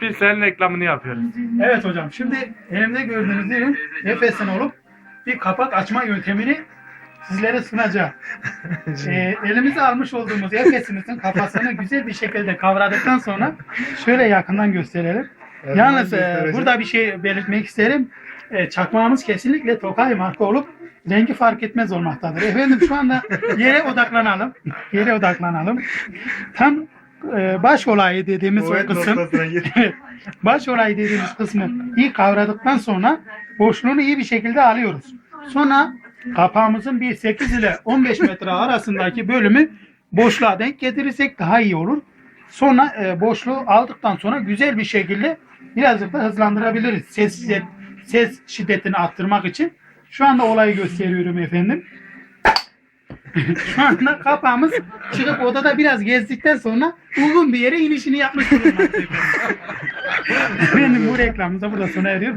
Bir senin reklamını yapıyoruz. Evet hocam. Şimdi elimde gördüğünüz ürün Efes'in olup bir kapak açma yöntemini sizlere sunacağım. Ee, elimize almış olduğumuz Efes'imizin kafasını güzel bir şekilde kavradıktan sonra şöyle yakından gösterelim. Yalnız e, burada bir şey belirtmek isterim. E, çakmağımız kesinlikle Tokay marka olup rengi fark etmez olmaktadır. Efendim şu anda yere odaklanalım. Yere odaklanalım. Tam e, baş olayı dediğimiz o kısım. Baş olayı dediğimiz kısmı iyi kavradıktan sonra boşluğunu iyi bir şekilde alıyoruz. Sonra kapağımızın bir 8 ile 15 metre arasındaki bölümü boşluğa denk getirirsek daha iyi olur. Sonra e, boşluğu aldıktan sonra güzel bir şekilde birazcık da hızlandırabiliriz. Ses, ses şiddetini arttırmak için. Şu anda olayı gösteriyorum efendim. Şu anda kapağımız çıkıp odada biraz gezdikten sonra uygun bir yere inişini yapmış bulunmaktayız. efendim bu reklamımız da burada sona eriyor.